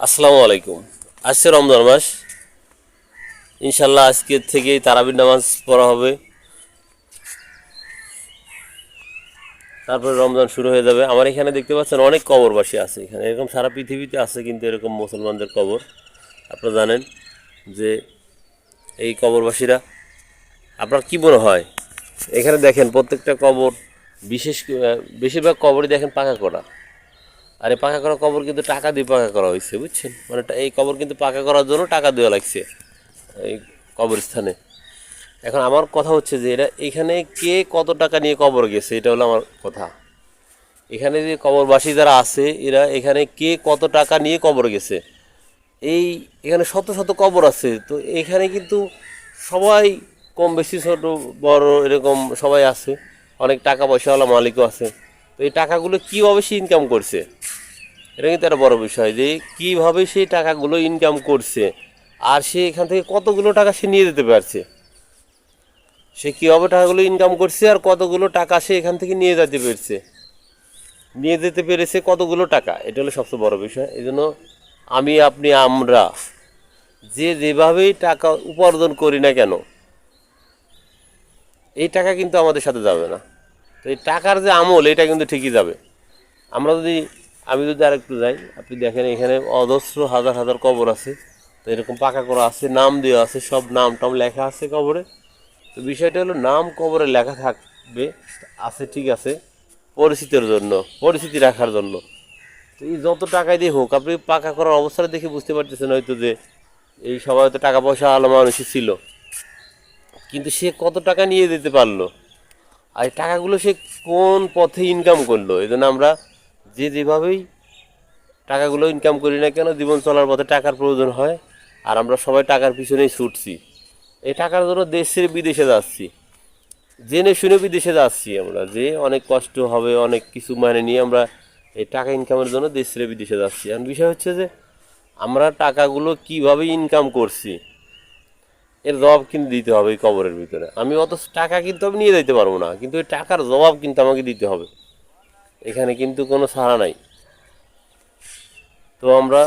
আসসালামু আলাইকুম। আসছে রমজান মাস। ইনশাল্লাহ আজকে থেকেই তারাবির নামাজ পড়া হবে। তারপরে রমজান শুরু হয়ে যাবে। আমার এখানে দেখতে পাচ্ছেন অনেক কবরবাসী আছে এখানে। এরকম সারা পৃথিবীতে আছে কিন্তু এরকম মুসলমানদের কবর। আপনারা জানেন যে এই কবরবাসীরা, আপনার কি মনে হয়? এখানে দেখেন প্রত্যেকটা কবর, বিশেষ বেশিরভাগ কবরই দেখেন পাকা করা। আর এই পাকা করা কবর কিন্তু টাকা দিয়ে পাকা করা হয়েছে, বুঝছেন? মানে এই কবর কিন্তু পাকা করার জন্য টাকা দেওয়া লাগছে এই কবরস্থানে। এখন আমার কথা হচ্ছে যে এটা এখানে কে কত টাকা নিয়ে কবর গেছে, এটা হলো আমার কথা। এখানে যে কবরবাসী যারা আছে, এরা এখানে কে কত টাকা নিয়ে কবর গেছে? এই এখানে শত শত কবর আছে, তো এখানে কিন্তু সবাই কম বেশি ছোট, বড় এরকম সবাই আছে। অনেক টাকা পয়সাওয়ালা মালিকও আছে। তো এই টাকাগুলো কীভাবে সে ইনকাম করছে? এটা কিন্তু একটা বড় বিষয় যে কীভাবে সেই টাকাগুলো ইনকাম করছে, আর সে এখান থেকে কতগুলো টাকা সে নিয়ে যেতে পারছে? সে কীভাবে টাকাগুলো ইনকাম করছে আর কতগুলো টাকা সে এখান থেকে নিয়ে যেতে পেরেছে? নিয়ে যেতে পেরেছে কতগুলো টাকা? এটা হলো সবচেয়ে বড় বিষয়। এই জন্য আমি, আপনি, আমরা যে যেভাবেই টাকা উপার্জন করি না কেন, এই টাকা কিন্তু আমাদের সাথে যাবে না। তো এই টাকার যে আমল, এটা কিন্তু ঠিকই যাবে। আমরা যদি আমি যদি আরেকটু যাই, আপনি দেখেন এখানে অজস্র হাজার হাজার কবর আছে। তো এরকম পাকা করা আছে, নাম দেওয়া আছে, সব নাম টাম লেখা আছে কবরে। তো বিষয়টা হলো নাম কবরে লেখা থাকবে, আছে, ঠিক আছে, পরিচিতির জন্য, পরিচিতি রাখার জন্য। তো এই যত টাকাই দিয়ে হোক, আপনি পাকা করার অবস্থাটা দেখে বুঝতে পারতেছেন হয়তো যে এই সবাই তো টাকা পয়সা আলো মানুষই ছিল। কিন্তু সে কত টাকা নিয়ে যেতে পারল? আর টাকাগুলো সে কোন পথে ইনকাম করল? এই জন্য আমরা যে যেভাবেই টাকাগুলো ইনকাম করি না কেন, জীবন চলার পথে টাকার প্রয়োজন হয় আর আমরা সবাই টাকার পিছনেই ছুটছি। এই টাকার জন্য দেশ ছেড়ে বিদেশে যাচ্ছি। জেনে শুনে বিদেশে যাচ্ছি আমরা, যে অনেক কষ্ট হবে, অনেক কিছু মানে নিয়ে আমরা এই টাকা ইনকামের জন্য দেশ ছেড়ে বিদেশে যাচ্ছি। আর বিষয় হচ্ছে যে, আমরা টাকাগুলো কীভাবে ইনকাম করছি, এর জবাব কিন্তু দিতে হবে এই কবরের ভিতরে। আমি অত টাকা কিন্তু আমি নিয়ে যেতে পারব না, কিন্তু ওই টাকার জবাব কিন্তু আমাকে দিতে হবে। এখানে কিন্তু কোনো ছাড়া নাই। তো আমরা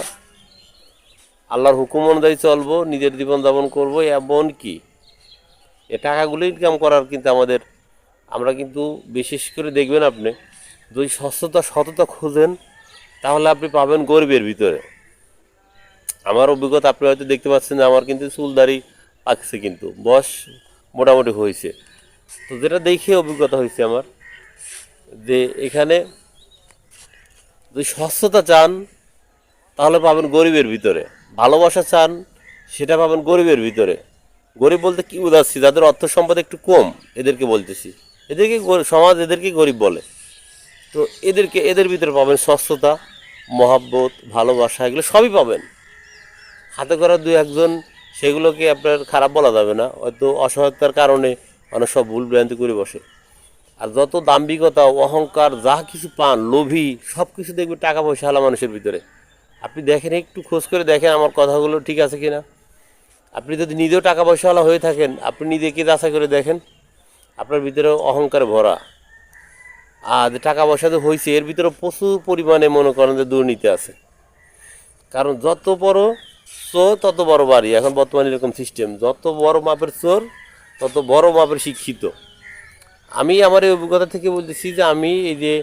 আল্লাহর হুকুম অনুযায়ী চলবো, নিজের জীবন যাপন করব, এমন কি? এ টাকাগুলো ইনকাম করার কিন্তু আমাদের, আমরা কিন্তু বিশেষ করে দেখবেন আপনি, যদি স্বচ্ছতা সততা খোঁজেন, তাহলে আপনি পাবেন গরিবের ভিতরে। আমার অভিজ্ঞতা আপনি হয়তো দেখতে পাচ্ছেন যে আমার কিন্তু চুলদারি পাকছে কিন্তু, বয়স মোটামুটি হয়েছে। তো যেটা দেখে অভিজ্ঞতা হয়েছে আমার যে এখানে যদি স্বচ্ছতা চান, তাহলে পাবেন গরিবের ভিতরে। ভালোবাসা চান, সেটা পাবেন গরিবের ভিতরে। গরিব বলতে কি বোঝাচ্ছি? যাদের অর্থ সম্পদ একটু কম, এদেরকে বলতেছি। এদেরকে সমাজ এদেরকে গরিব বলে। তো এদেরকে, এদের ভিতরে পাবেন স্বচ্ছতা, মহাব্বত, ভালোবাসা, এগুলো সবই পাবেন। হাতে করা দু একজন, সেগুলোকে আপনার খারাপ বলা যাবে না। হয়তো অসহায়তার কারণে অনেক সব ভুল ভ্রান্তি করে বসে। আর যত দাম্ভিকতা, অহংকার যা কিছু পান, লোভী সব কিছু দেখবে টাকা পয়সা হালা মানুষের ভিতরে। আপনি দেখেন, একটু খোঁজ করে দেখেন আমার কথাগুলো ঠিক আছে কিনা। আপনি যদি নিজেও টাকা পয়সাওয়ালা হয়ে থাকেন, আপনি নিজেকে যাচাই করে দেখেন? আপনার ভিতরে অহংকার ভরা। আর টাকা পয়সা যে হয়েছে এর ভিতরে প্রচুর পরিমাণে মনে করেন যে দুর্নীতি আছে। কারণ যত বড় চোর, তত বড় বাড়ি। এখন বর্তমানে এরকম সিস্টেম যত বড় মাপের চোর, তত বড় মাপের শিক্ষিত। আমি আমার এই অভিজ্ঞতা থেকে বলতেছি যে আমি এই যে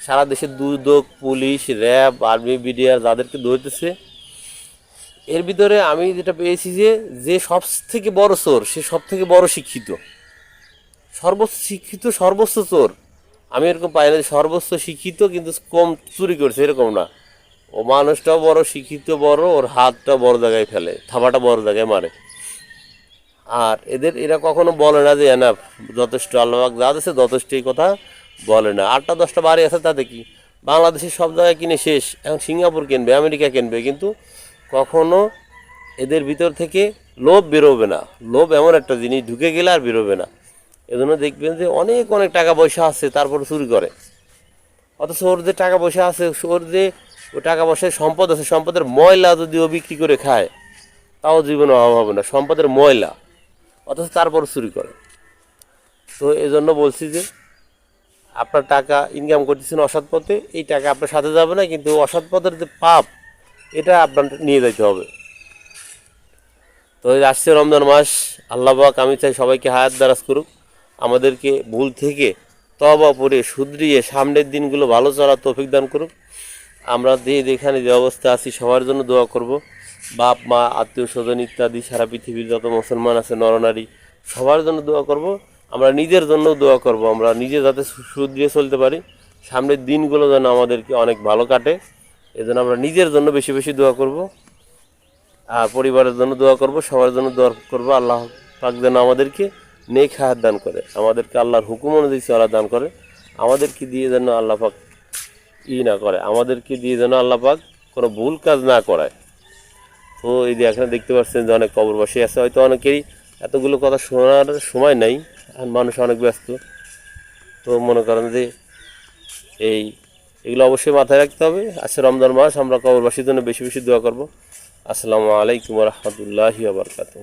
সারা দেশের Dudak, police, RAB, army, BDR যাদেরকে ধরতেছে, এর ভিতরে আমি যেটা পেয়েছি যে যে সব থেকে বড় চোর, সে সব থেকে বড় শিক্ষিত। সর্বোচ্চ শিক্ষিত, সর্বোচ্চ চোর। আমি এরকম পাই না যে সর্বোচ্চ শিক্ষিত কিন্তু কম চুরি করছে, এরকম না। ও মানুষটাও বড় শিক্ষিত বড়, ওর হাতটা বড় জায়গায় ফেলে, থাবাটা বড় জায়গায় মারে। আর এদের, এরা কখনো বলে না যে না, যথেষ্ট, আল্লাহ যা আছে যথেষ্ট, এই কথা বলে না। আটটা, দশটা বাড়ি আছে তাতে কি? বাংলাদেশের সব জায়গায় কিনে শেষ, এখন সিঙ্গাপুর কিনবে, আমেরিকা কিনবে, কিন্তু কখনো এদের ভিতর থেকে লোভ বেরোবে না। লোভ এমন একটা জিনিস, ঢুকে গেলে আর বেরোবে না। এজন্য দেখবেন যে অনেক অনেক টাকা পয়সা আছে, তারপর চুরি করে। অথচ ওর যে টাকা পয়সা আছে, ওর যে ও টাকা পয়সায় সম্পদ আছে, সম্পদের ময়লা যদি ও বিক্রি করে খায়, তাও জীবনে অভাব হবে না। সম্পদের ময়লা। অথচ তারপর চুরি করে। তো এই জন্য বলছি যে, আপনার টাকা ইনকাম করতেছেন অসৎ পথে, এই টাকা আপনার সাথে যাবে না, কিন্তু অসৎ পথের যে পাপ, এটা আপনার নিয়ে যেতে হবে। তো আসছে রমজান মাস, আল্লাহ পাক, আমি চাই সবাইকে হায়াত দারাজ করুক। আমাদেরকে ভুল থেকে তবা পরে শুধরিয়ে সামনের দিনগুলো ভালো চলার তৌফিক দান করুক। আমরা যে যেখানে যে অবস্থা আছি, সবার জন্য দোয়া করব। বাপ, মা, আত্মীয় স্বজন ইত্যাদি সারা পৃথিবীর যত মুসলমান আছে, নরনারী, সবার জন্য দোয়া করব। আমরা নিজের জন্য দোয়া করব। আমরা নিজে যাতে সু- চলতে পারি, সামনের দিনগুলো যেন আমাদেরকে অনেক ভালো কাটে। এজন্য আমরা নিজের জন্য বেশি বেশি দোয়া করব। আর পরিবারের জন্য দোয়া করব, সবার জন্য দোয়া করব। আল্লাহ পাক যেন আমাদেরকে নেক হায়াত দান করে। আমাদেরকে আল্লাহর হুকুম অনুযায়ী চলা দান করে। আমাদেরকে দিয়ে যেন আল্লাহ পাক ই না করে। আমাদেরকে দিয়ে যেন আল্লাহ পাক কোনো ভুল কাজ না করায়। তো এই যে এখানে দেখতে পাচ্ছেন যে অনেক কবরবাসী আছে, হয়তো অনেকেরই এতগুলো কথা শোনার সময় নাই, আর মানুষ অনেক ব্যস্ত। তো মনে করেন যে এই, এগুলো অবশ্যই মাথায় রাখতে হবে। আজকে রমজান মাস, আমরা কবরবাসীর জন্য বেশি বেশি দোয়া করব। আসসালামু আলাইকুম রহমতুল্লাহি আবরকাতুহ